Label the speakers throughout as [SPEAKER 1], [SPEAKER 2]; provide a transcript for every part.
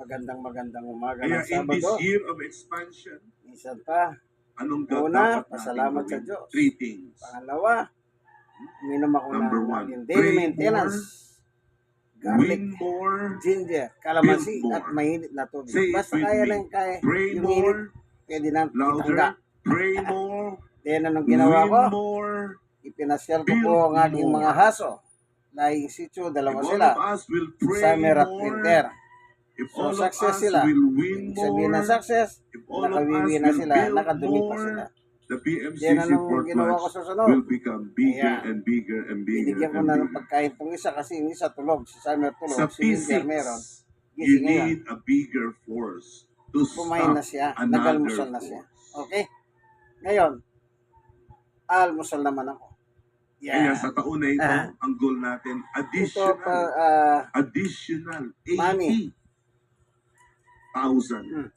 [SPEAKER 1] Magandang magandang umaga
[SPEAKER 2] Kaya
[SPEAKER 1] ng
[SPEAKER 2] in this
[SPEAKER 1] Sabado.
[SPEAKER 2] year of expansion,
[SPEAKER 1] Isa pa.
[SPEAKER 2] anong da-
[SPEAKER 1] Una,
[SPEAKER 2] dapat natin
[SPEAKER 1] pasalamat sa
[SPEAKER 2] gawin?
[SPEAKER 1] Diyos.
[SPEAKER 2] Three things.
[SPEAKER 1] Pangalawa, uminom ako
[SPEAKER 2] Number
[SPEAKER 1] ng
[SPEAKER 2] one,
[SPEAKER 1] aking daily
[SPEAKER 2] pray
[SPEAKER 1] maintenance. Garlic,
[SPEAKER 2] Win more,
[SPEAKER 1] ginger, kalamansi,
[SPEAKER 2] Build more.
[SPEAKER 1] at mainit na tubig.
[SPEAKER 2] Say it
[SPEAKER 1] Basta
[SPEAKER 2] with
[SPEAKER 1] kaya
[SPEAKER 2] me.
[SPEAKER 1] lang kaya.
[SPEAKER 2] pray
[SPEAKER 1] yung init,
[SPEAKER 2] more,
[SPEAKER 1] pwede itangga.
[SPEAKER 2] louder, pray more,
[SPEAKER 1] Then anong ginawa
[SPEAKER 2] win
[SPEAKER 1] ko?
[SPEAKER 2] more.
[SPEAKER 1] Ipinasyal ko po ang aking mga haso. Laing sityo,
[SPEAKER 2] If
[SPEAKER 1] dalawa
[SPEAKER 2] all
[SPEAKER 1] sila.
[SPEAKER 2] of us will pray
[SPEAKER 1] Summer at
[SPEAKER 2] more,
[SPEAKER 1] winter.
[SPEAKER 2] If
[SPEAKER 1] so,
[SPEAKER 2] all
[SPEAKER 1] success of
[SPEAKER 2] us
[SPEAKER 1] sila.
[SPEAKER 2] will win
[SPEAKER 1] more, Sabihin na success,
[SPEAKER 2] if all
[SPEAKER 1] nakawiwi na sila, nakadumi pa sila.
[SPEAKER 2] The PMCC
[SPEAKER 1] for Flash
[SPEAKER 2] will become bigger
[SPEAKER 1] Ayan.
[SPEAKER 2] and bigger and bigger.
[SPEAKER 1] Binigyan ko na ng pagkain itong isa kasi yung isa tulog, si Summer tulog,
[SPEAKER 2] Sa
[SPEAKER 1] si Winter meron. Gising you
[SPEAKER 2] need a bigger force to
[SPEAKER 1] Pumain
[SPEAKER 2] stop na
[SPEAKER 1] siya,
[SPEAKER 2] another
[SPEAKER 1] na siya. Okay? Ngayon, almusal naman ako. Yeah.
[SPEAKER 2] Kaya sa taon na ito,
[SPEAKER 1] uh,
[SPEAKER 2] ang goal natin, additional, ito
[SPEAKER 1] pa, uh,
[SPEAKER 2] additional
[SPEAKER 1] ah,
[SPEAKER 2] 80 mami, 1,000
[SPEAKER 1] hmm.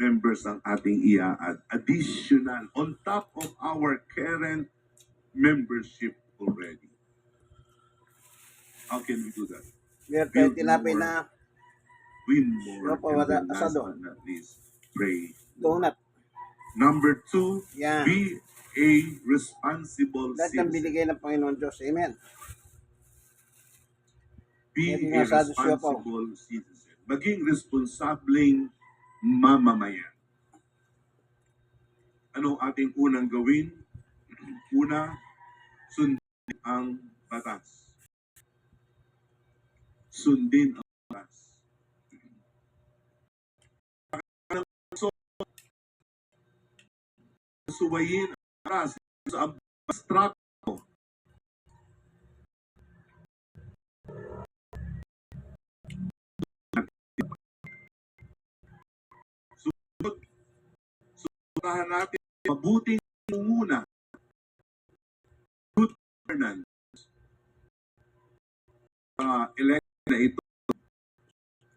[SPEAKER 2] members ang ating iaad. Additional, on top of our current membership already. How can we do that? Mayor,
[SPEAKER 1] kaya
[SPEAKER 2] tilapay
[SPEAKER 1] na
[SPEAKER 2] win more.
[SPEAKER 1] Opo,
[SPEAKER 2] and then last but not least, pray.
[SPEAKER 1] Donut.
[SPEAKER 2] Number two,
[SPEAKER 1] Yan.
[SPEAKER 2] be a responsible
[SPEAKER 1] Lahat ng binigay ng Panginoon Diyos. Amen.
[SPEAKER 2] Be
[SPEAKER 1] Yan
[SPEAKER 2] a
[SPEAKER 1] nga,
[SPEAKER 2] asado citizen. Maging responsableng mamamayan. Ano ating unang gawin? Una, sundin ang batas. Sundin ang batas. Suwayin ang batas sa abstract Natin mabuting muna. Good governance. Uh, election na ito,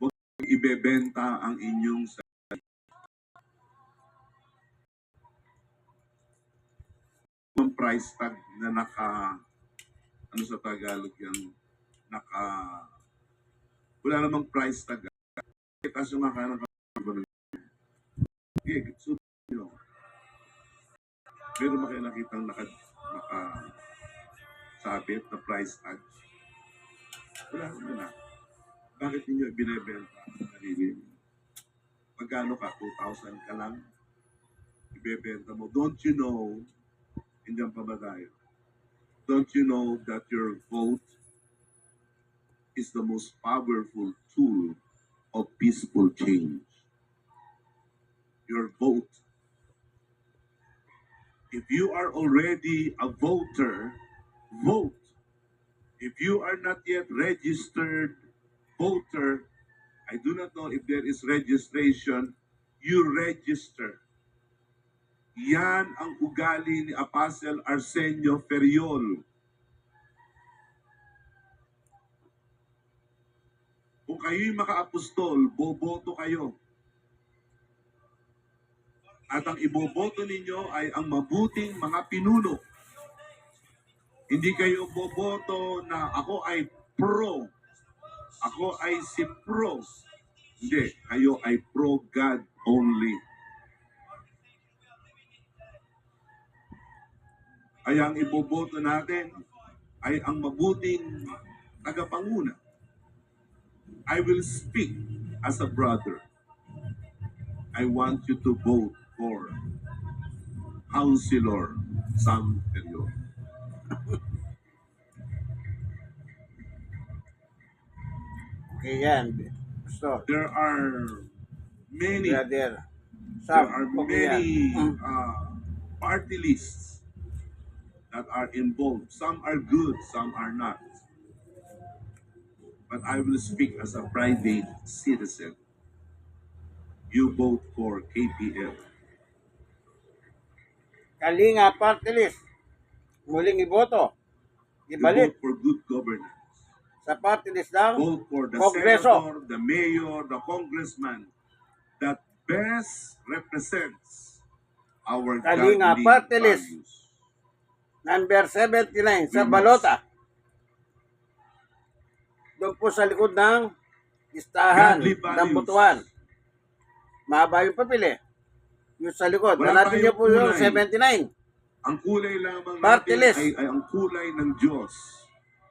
[SPEAKER 2] huwag ibebenta ang inyong sarili. Ang price tag na naka, ano sa Tagalog yan, naka, wala namang price tag. Kita sumakana ka gig. So, you know, meron ba kayo nakitang naka, naka sabit na price tag? Wala naman na. Bakit ninyo binebenta ang sarili? Magkano ka? 2,000 ka lang? Ibebenta mo. Don't you know, hindi pa ba tayo? Don't you know that your vote is the most powerful tool of peaceful change? your vote. If you are already a voter, vote. If you are not yet registered voter, I do not know if there is registration, you register. Yan ang ugali ni Apostle Arsenio Ferriol. Kung kayo'y maka-apostol, boboto kayo. At ang iboboto ninyo ay ang mabuting mga pinuno. Hindi kayo boboto na ako ay pro. Ako ay si pro. Hindi, kayo ay pro God only. Ay ang iboboto natin ay ang mabuting tagapanguna. I will speak as a brother. I want you to vote for Councilor Sam Period.
[SPEAKER 1] Okay, yan. Gusto.
[SPEAKER 2] There are many,
[SPEAKER 1] Brother.
[SPEAKER 2] there
[SPEAKER 1] Sam,
[SPEAKER 2] are
[SPEAKER 1] okay yan.
[SPEAKER 2] many
[SPEAKER 1] Mm.
[SPEAKER 2] uh, party lists that are involved. Some are good, some are not. But I will speak as a private citizen. You vote for KPL.
[SPEAKER 1] Kalinga Party List. Muling iboto. Ibalik
[SPEAKER 2] for good governance.
[SPEAKER 1] sa party list ng
[SPEAKER 2] vote for the
[SPEAKER 1] Kongreso.
[SPEAKER 2] senator, the mayor, the congressman that best represents our
[SPEAKER 1] Kalinga
[SPEAKER 2] godly
[SPEAKER 1] Party List.
[SPEAKER 2] values.
[SPEAKER 1] number 79 sa
[SPEAKER 2] We must-
[SPEAKER 1] Balota. Doon po sa likod ng listahan
[SPEAKER 2] Godly
[SPEAKER 1] ng
[SPEAKER 2] values.
[SPEAKER 1] butuan. Mahaba yung papel eh. Yung sa likod.
[SPEAKER 2] Wala
[SPEAKER 1] Hanapin niyo po yung
[SPEAKER 2] kulay.
[SPEAKER 1] 79.
[SPEAKER 2] Ang kulay lamang
[SPEAKER 1] Party
[SPEAKER 2] natin
[SPEAKER 1] list.
[SPEAKER 2] ay, ay ang kulay ng Diyos.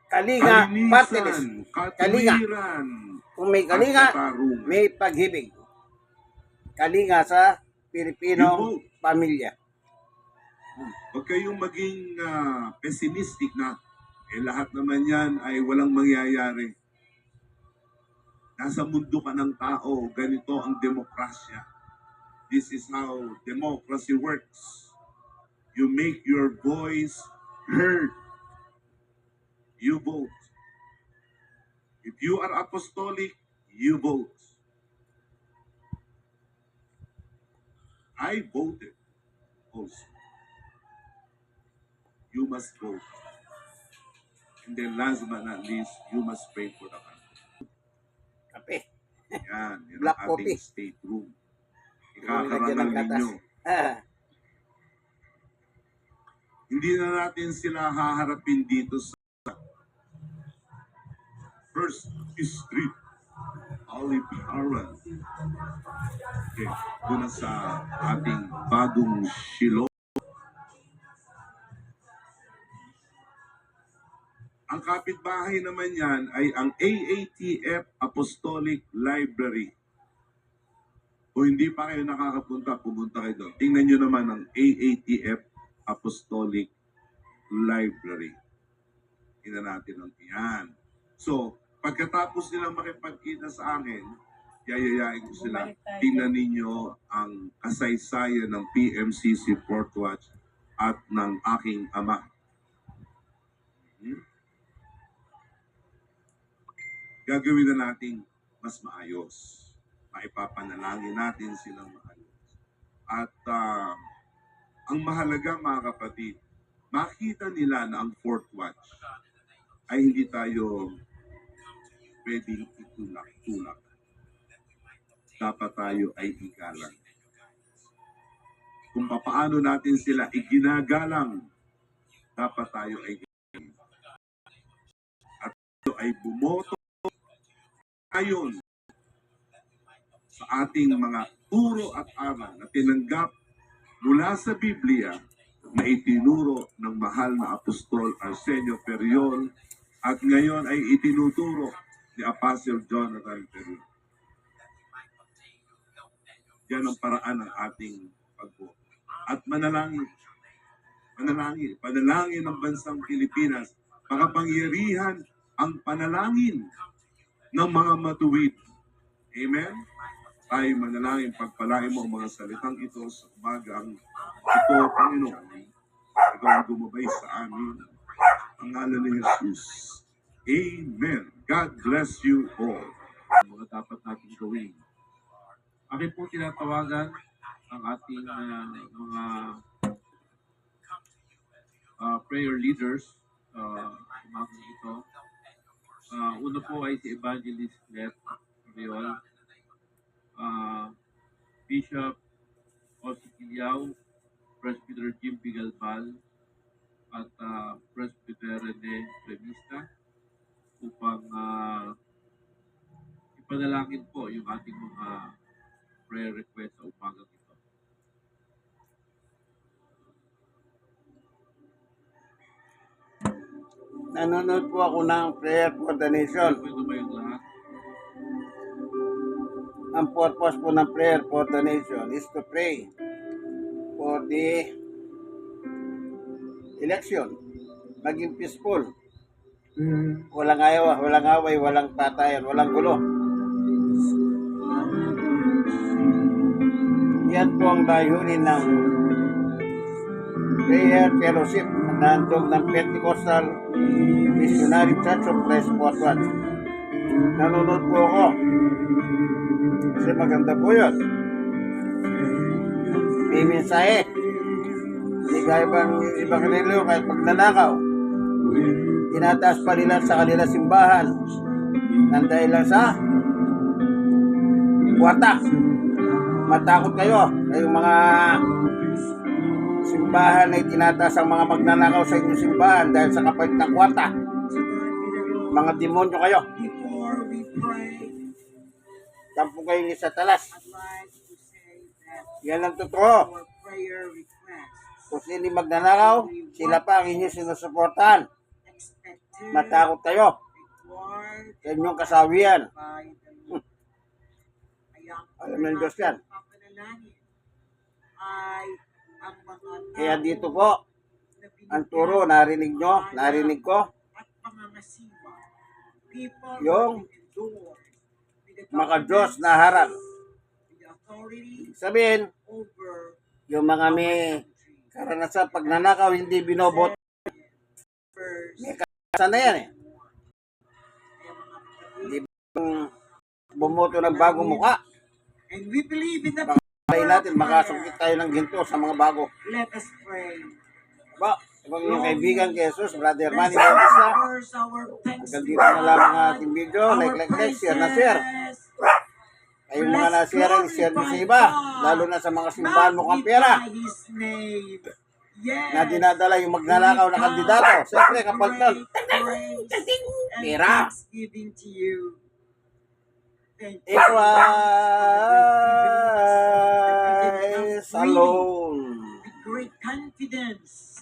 [SPEAKER 1] Kalinga, party list.
[SPEAKER 2] Kalinisan, katuwiran,
[SPEAKER 1] Kung may
[SPEAKER 2] at
[SPEAKER 1] kalinga,
[SPEAKER 2] katarungan.
[SPEAKER 1] may paghibig. Kalinga sa Pilipinong pamilya.
[SPEAKER 2] Huwag kayong maging ah, pessimistic na eh lahat naman yan ay walang mangyayari. Nasa mundo ka ng tao, ganito ang demokrasya. This is how democracy works. You make your voice heard. You vote. If you are apostolic, you vote. I voted also you must vote. And then last but not least, you must pray for the country.
[SPEAKER 1] Kape.
[SPEAKER 2] Yan, yan
[SPEAKER 1] Black
[SPEAKER 2] ang ating
[SPEAKER 1] coffee.
[SPEAKER 2] state room.
[SPEAKER 1] Lagyan ng
[SPEAKER 2] ninyo.
[SPEAKER 1] Ah,
[SPEAKER 2] Hindi na natin sila haharapin dito sa First Street, Olive Harlan. Okay, doon na sa ating bagong Shiloh. Ang kapitbahay naman yan ay ang AATF Apostolic Library. Kung hindi pa kayo nakakapunta, pumunta kayo doon. Tingnan nyo naman ang AATF Apostolic Library. Tingnan natin ang yan. So, pagkatapos nilang makipagkita sa akin, yayayain ko sila. Tingnan ninyo ang kasaysayan ng PMCC Portwatch at ng aking ama. Hmm? Gagawin na natin mas maayos. Maipapanalangin natin silang maayos. At ah, ang mahalaga mga kapatid, makita nila na ang fourth watch ay hindi tayo pwedeng itulak-tulak. Dapat tayo ay igalang. Kung papaano natin sila iginagalang, dapat tayo ay at tayo ay bumoto ayon sa ating mga turo at aral na tinanggap mula sa Biblia na itinuro ng mahal na Apostol Arsenio Periol at ngayon ay itinuturo ni Apostle Jonathan Periol. Yan ang paraan ng ating pagboto. At manalangin, manalangin, panalangin ng bansang Pilipinas, makapangyarihan ang panalangin ng mga matuwid. Amen? Tayo manalangin, pagpalain mo ang mga salitang ito sa umagang ito, Panginoon. Ikaw ang gumabay sa amin. Ang ngalan ni Jesus. Amen. God bless you all. Ang mga dapat natin gawin.
[SPEAKER 3] Akin po tinatawagan ang ating ah, mga ah, prayer leaders uh, umagang ito. Ah, una po ay si Evangelist Let Riol, ah, Bishop Osi Kiliao, Presbyter Jim Pigalbal, at ah, Presbyter Rene Revista upang ah, ipanalangin po yung ating mga prayer request sa umagang ito.
[SPEAKER 1] nanonood po ako ng Prayer for the Nation.
[SPEAKER 3] Ito ba yung lahat?
[SPEAKER 1] Ang purpose po ng Prayer for the Nation is to pray for the election. Maging peaceful. Walang ayaw, walang away, walang patayan, walang gulo. Yan po ang layunin ng Prayer Fellowship na handog ng Pentecostal Missionary Church of Christ Portland. Nanonood po ako. Kasi maganda po yun. May mensahe. Hindi kaya bang ibang reliyo kahit pagnanakaw. Tinataas pa nila sa kanila simbahan. Nang lang sa kwarta. Matakot kayo. Kayong mga simbahan na itinataas ang mga magnanakaw sa inyong simbahan dahil sa kapalit ng kwarta. Mga demonyo kayo. Tampo kayo sa talas. Yan ang totoo. Kung sino magnanakaw, sila pa ang inyong sinusuportahan. Matakot kayo sa inyong kasawian.
[SPEAKER 4] ang
[SPEAKER 1] Alam ng Diyos yan. Kaya dito po, ang turo, narinig nyo, narinig ko, Yung
[SPEAKER 4] who endure with the
[SPEAKER 1] mga Diyos
[SPEAKER 4] government,
[SPEAKER 1] na harap. Sabihin, yung mga may karanasan pag nanakaw, hindi binobot. May karanasan na yan eh. Hindi bumoto ng bagong muka.
[SPEAKER 4] And we believe in the
[SPEAKER 1] Kaya natin, makasungkit tayo ng ginto sa mga bago.
[SPEAKER 4] Let us pray.
[SPEAKER 1] Ba, ibang yung kaibigan kay Jesus, Brother Manny Bautista. Hanggang dito na lang ang ating video. Like, like, like, share na share. Kayong mga na-share, share nyo sa iba. Lalo na sa mga simbahan mo kang pera. Na dinadala yung magnanakaw na kandidato. Siyempre, kapag nun, Pera. Equalize alone.
[SPEAKER 4] Great confidence